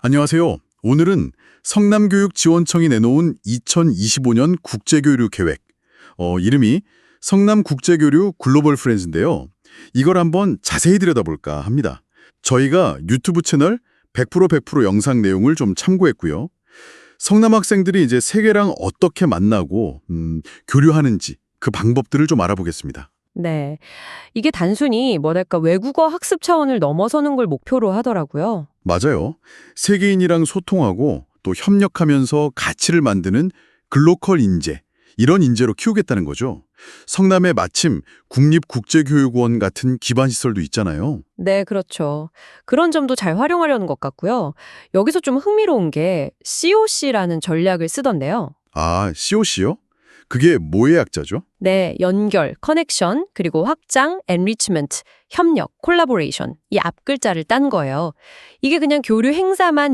안녕하세요. 오늘은 성남교육지원청이 내놓은 2025년 국제교류 계획, 어, 이름이 성남국제교류 글로벌 프렌즈인데요. 이걸 한번 자세히 들여다볼까 합니다. 저희가 유튜브 채널 100% 100% 영상 내용을 좀 참고했고요. 성남 학생들이 이제 세계랑 어떻게 만나고 음, 교류하는지 그 방법들을 좀 알아보겠습니다. 네. 이게 단순히 뭐랄까 외국어 학습 차원을 넘어서는 걸 목표로 하더라고요. 맞아요. 세계인이랑 소통하고 또 협력하면서 가치를 만드는 글로컬 인재, 이런 인재로 키우겠다는 거죠. 성남에 마침 국립국제교육원 같은 기반 시설도 있잖아요. 네, 그렇죠. 그런 점도 잘 활용하려는 것 같고요. 여기서 좀 흥미로운 게 COC라는 전략을 쓰던데요. 아, COC요? 그게 뭐의 약자죠? 네, 연결, 커넥션, 그리고 확장, enrichment, 협력, 콜라보레이션 이 앞글자를 딴 거예요. 이게 그냥 교류 행사만